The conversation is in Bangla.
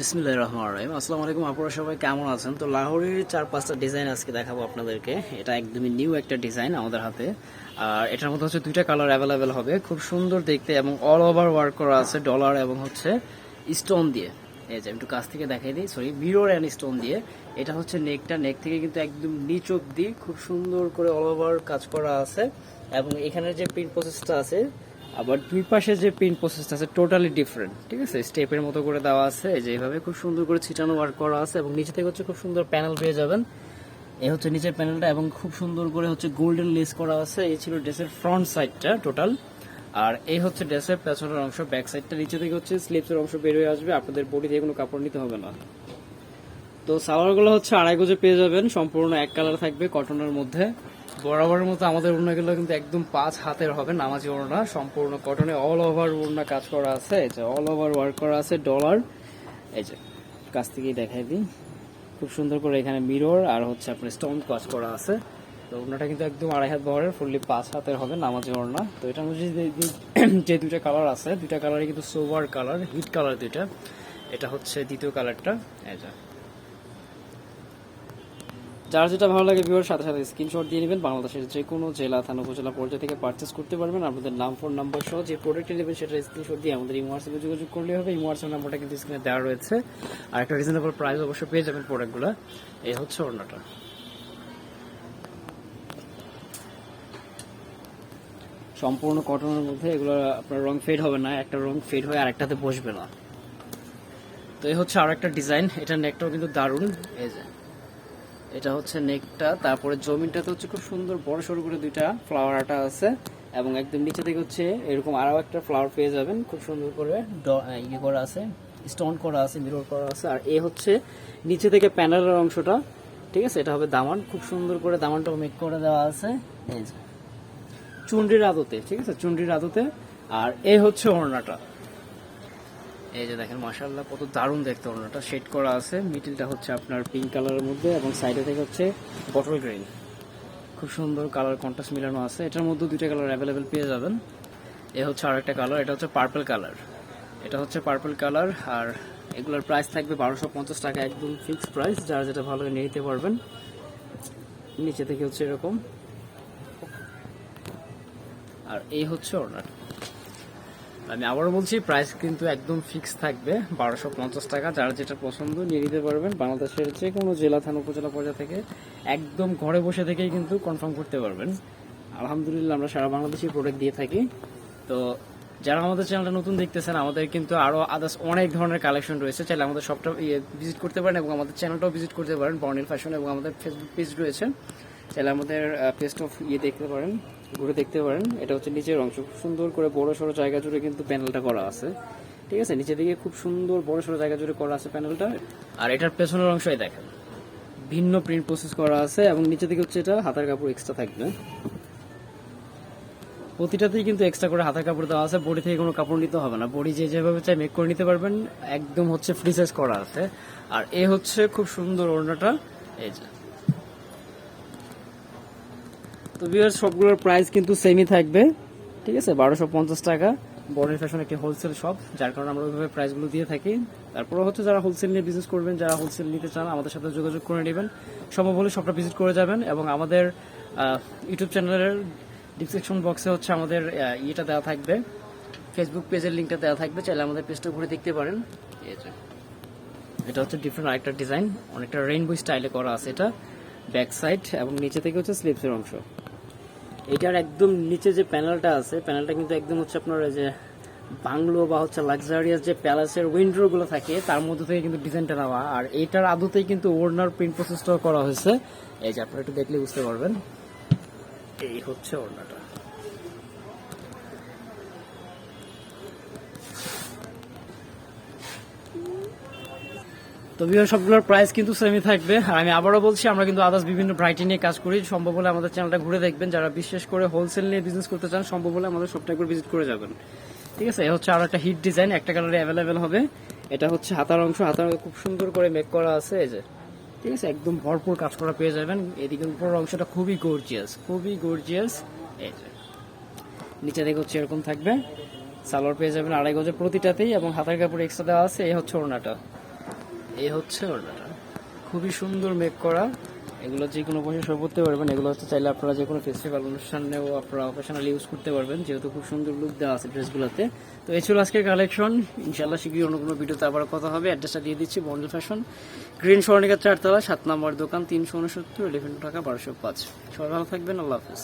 বিসমিল্লাহ রহমান রহিম। আসসালামু আলাইকুম আপনারা সবাই কেমন আছেন? তো লাহোরের চার পাঁচটা ডিজাইন আজকে দেখাবো আপনাদেরকে। এটা একদমই নিউ একটা ডিজাইন আমাদের হাতে। আর এটার মধ্যে হচ্ছে দুইটা কালার অ্যাভেলেবেল হবে। খুব সুন্দর দেখতে এবং অল ওভার ওয়ার্ক করা আছে ডলার এবং হচ্ছে স্টোন দিয়ে। এই যে একটু কাছ থেকে দেখাই দিই সরি মিরর অ্যান্ড স্টোন দিয়ে। এটা হচ্ছে নেকটা নেক থেকে কিন্তু একদম নিচ অব্দি খুব সুন্দর করে অল ওভার কাজ করা আছে। এবং এখানের যে প্রিন্ট প্রসেসটা আছে আবার দুই পাশে যে প্রিন্ট প্রসেসটা আছে টোটালি ডিফারেন্ট ঠিক আছে? স্টেপের মতো করে দেওয়া আছে যে এইভাবে খুব সুন্দর করে ছিটানো ওয়ার্ক করা আছে এবং নিচে থেকে হচ্ছে খুব সুন্দর প্যানেল পেয়ে যাবেন। এই হচ্ছে নিচের প্যানেলটা এবং খুব সুন্দর করে হচ্ছে গোল্ডেন লেস করা আছে। এই ছিল ড্রেসের ফ্রন্ট সাইডটা টোটাল আর এই হচ্ছে ড্রেসের পেছনের অংশ ব্যাক সাইডটা নিচে থেকে হচ্ছে স্লিপসের অংশ বের হয়ে আসবে, আপনাদের বডি দিয়ে কোনো কাপড় নিতে হবে না। তো সালোয়ারগুলো হচ্ছে আড়াই গজে পেয়ে যাবেন, সম্পূর্ণ এক কালার থাকবে কটনের মধ্যে। বরাবরের মতো আমাদের ওড়নাগুলো কিন্তু একদম পাঁচ হাতের হবে নামাজি ওড়না, সম্পূর্ণ কটনে অল ওভার ওড়না কাজ করা আছে, এই যে অল ওভার ওয়ার্ক করা আছে ডলার এই যে, কাছ থেকেই দেখাই দিই। খুব সুন্দর করে এখানে মিরর আর হচ্ছে আপনার স্টোন কাজ করা আছে। তো ওড়নাটা কিন্তু একদম আড়াই হাত বহরের ফুললি পাঁচ হাতের হবে নামাজি ওড়না। তো এটার মধ্যে যে- দুইটা কালার আছে, দুইটা কালারই কিন্তু সোভার কালার হিট কালার দুইটা। এটা হচ্ছে দ্বিতীয় কালারটা এই যে। যার যেটা ভালো লাগে ভিউয়ার সাথে সাথে স্ক্রিনশট দিয়ে নেবেন। বাংলাদেশের যে কোনো জেলা, থানা, উপজেলা, পর্যায়ে থেকে পারচেস করতে পারবেন। আপনাদের নাম ফোন নাম্বার সহ যে প্রোডাক্টটি নেবেন, সেটা স্ক্রিনশট দিয়ে আমাদের এই হোয়াটসঅ্যাপে যোগাযোগ করলে হবে। এই হোয়াটসঅ্যাপ নাম্বারটা কিন্তু স্ক্রিনে দেওয়া রয়েছে। আর একটা রিজনেবল প্রাইস অবশ্যই পেয়ে যাবেন প্রোডাক্টগুলো এই হচ্ছে অন্যটা সম্পূর্ণ কটনের মধ্যে এগুলো আপনার রং ফেড হবে না। একটা রং ফেড হয়ে আরেকটাতে বসবে না। তো এই হচ্ছে আরেকটা ডিজাইন এটা নেকটাও কিন্তু দারুণ। এই যে। এটা হচ্ছে নেকটা, তারপরে জমিনটাতে হচ্ছে খুব সুন্দর বড় সড়ো করে দুইটা ফ্লাওয়ার আটা আছে, এবং একদম নিচে থেকে হচ্ছে এরকম আরও একটা ফ্লাওয়ার পেয়ে যাবেন, খুব সুন্দর করে ইয়ে করা আছে স্টোন করা আছে মিরর করা আছে, আর এ হচ্ছে নিচে থেকে প্যানেলের অংশটা, ঠিক আছে? এটা হবে দামান, খুব সুন্দর করে দামানটাও মেক করে দেওয়া আছে চুনরির আদতে, ঠিক আছে? চুন্ডির আদতে, আর এ হচ্ছে ওড়নাটা। এই যে দেখেন, মাশাআল্লাহ, কত দারুণ দেখতে ওড়নাটা। শেড করা আছে, মিডিলটা হচ্ছে আপনার পিঙ্ক কালারের মধ্যে এবং সাইডে থেকে হচ্ছে বটল গ্রিন খুব সুন্দর কালার কন্ট্রাস্ট মিলানো আছে। এটার মধ্যে দুইটা কালার অ্যাভেলেবেল পেয়ে যাবেন। এ হচ্ছে আরেকটা কালার এটা হচ্ছে পার্পল কালার এটা হচ্ছে পার্পল কালার আর এগুলোর প্রাইস থাকবে বারোশো পঞ্চাশ টাকা, একদম ফিক্সড প্রাইস যার যেটা ভালো নিয়ে নিতে পারবেন। নিচে থেকে হচ্ছে এরকম। আর এই হচ্ছে ওড়নাটা। আমি আবারও বলছি প্রাইস কিন্তু একদম ফিক্স থাকবে, বারোশো পঞ্চাশ টাকা। যারা যেটা পছন্দ নিয়ে নিতে পারবেন। বাংলাদেশের যে কোনো জেলা থানা, উপজেলা পর্যায়ে থেকে একদম ঘরে বসে থেকেই কিন্তু কনফার্ম করতে পারবেন। আলহামদুলিল্লাহ, আমরা সারা বাংলাদেশি প্রোডাক্ট দিয়ে থাকি। তো যারা আমাদের চ্যানেলটা নতুন দেখতেছেন, আমাদের কিন্তু আরও আদার্স অনেক ধরনের কালেকশন রয়েছে। চাইলে আমাদের সবটা ভিজিট করতে পারেন এবং আমাদের চ্যানেলটাও ভিজিট করতে পারেন। বর্ণিল ফ্যাশন এবং আমাদের ফেসবুক পেজ রয়েছে। চাইলে আমাদের অফ ইয়ে দেখতে পারেন, ঘুরে দেখতে পারেন। এটা হচ্ছে নিচের অংশ। খুব সুন্দর করে বড় সড়ো জায়গা জুড়ে কিন্তু প্যানেলটা করা আছে। ঠিক আছে? নিচে দিকে খুব সুন্দর বড় সড়ো জায়গা জুড়ে করা আছে প্যানেলটা আর এটার পেছনের অংশই দেখেন। ভিন্ন প্রিন্ট প্রসেস করা আছে এবং নিচে দিকে হচ্ছে এটা হাতার কাপড় এক্সট্রা থাকবে। প্রতিটাতেই কিন্তু এক্সট্রা করে হাতের কাপড় দেওয়া আছে। বডি থেকে কোনো কাপড় নিতে হবে না। বডি যে যেভাবে চাই মেক করে নিতে পারবেন। একদম হচ্ছে ফ্রি সাইজ করা আছে। আর এ হচ্ছে খুব সুন্দর ওড়নাটা। এই যে। তো ভিউয়ার্স সবগুলোর প্রাইস কিন্তু সেমই থাকবে। ঠিক আছে? বারোশো পঞ্চাশ টাকা। বর্ডার ফ্যাশন একটি হোলসেল শপ যার কারণে আমরা ওইভাবে প্রাইসগুলো দিয়ে থাকি। তারপরে হচ্ছে যারা হোলসেল নিয়ে বিজনেস করবেন, যারা হোলসেল নিতে চান, আমাদের সাথে যোগাযোগ করে নেবেন। সম্ভব হলে শপটা ভিজিট করে যাবেন এবং আমাদের ইউটিউব চ্যানেলের ডিসক্রিপশন বক্সে হচ্ছে আমাদের ইয়েটা দেওয়া থাকবে। ফেসবুক পেজের লিঙ্কটা দেওয়া থাকবে। চাইলে আমাদের পেজটা ঘুরে দেখতে পারেন। এটা হচ্ছে ডিফারেন্ট আরেকটা ডিজাইন অনেকটা রেইনবো স্টাইলে করা আছে এটা। ব্যাক সাইড এবং নিচে থেকে হচ্ছে স্লিপসের অংশ। এটার একদম নিচে যে প্যানেলটা আছে, প্যানেলটা কিন্তু একদম হচ্ছে আপনার যে বাংলো বা হচ্ছে লাক্সারিয়াস যে প্যালেসের উইন্ডোগুলো থাকে, তার মধ্যে থেকে কিন্তু ডিজাইনটা নেওয়া। আর এটার আদতেই কিন্তু ওড়নার প্রিন্ট প্রসেসটাও করা হয়েছে। এই যে আপনারা একটু দেখলে বুঝতে পারবেন। এই হচ্ছে ওড়নাটা। তো বিভিন্ন সবগুলোর প্রাইস কিন্তু সেমই থাকবে। আর আমি আবারও বলছি, আমরা কিন্তু আদার্স বিভিন্ন ভ্রাইটি নিয়ে কাজ করি। সম্ভব হলে আমাদের চ্যানেলটা ঘুরে দেখবেন। যারা বিশেষ করে হোলসেল নিয়ে বিজনেস করতে চান, সম্ভব হলে আমাদের সবটা একবার ভিজিট করে যাবেন। ঠিক আছে? এ হচ্ছে আর একটা হিট ডিজাইন একটা কালারে অ্যাভেলেবেল হবে। এটা হচ্ছে হাতার অংশ। হাতার খুব সুন্দর করে মেক করা আছে, এই যে। ঠিক আছে? একদম ভরপুর কাজ করা পেয়ে যাবেন। এদিকে উপরের অংশটা খুবই গর্জিয়াস খুবই গর্জিয়াস এই যে। নিচে দিকে হচ্ছে এরকম থাকবে। সালোয়ার পেয়ে যাবেন আড়াই গজে প্রতিটাতেই এবং হাতের কাপড় এক্সট্রা দেওয়া আছে। এই হচ্ছে ওড়নাটা। এই হচ্ছে ওড়নাটা খুবই সুন্দর মেক করা। এগুলো যে কোনো বসে সব করতে পারবেন। এগুলো হচ্ছে চাইলে আপনারা যে কোনো ফেস্টিভ্যাল অনুষ্ঠানেও আপনারা অকেশনাল ইউজ করতে পারবেন। যেহেতু খুব সুন্দর লুক দেওয়া আছে ড্রেসগুলোতে তো এই ছিল আজকের কালেকশন ইনশাল্লাহ শীঘ্রই অন্য কোনো ভিডিওতে আবার কথা হবে। অ্যাড্রেসটা দিয়ে দিচ্ছি বন্ডল ফ্যাশন, গ্রিন স্বর্ণিকা চারতলা, সাত নম্বর দোকান, তিনশো উনসত্তর এলিভেন টাকা বারোশো পাঁচ। সবাই ভালো থাকবেন। আল্লাহ হাফিজ।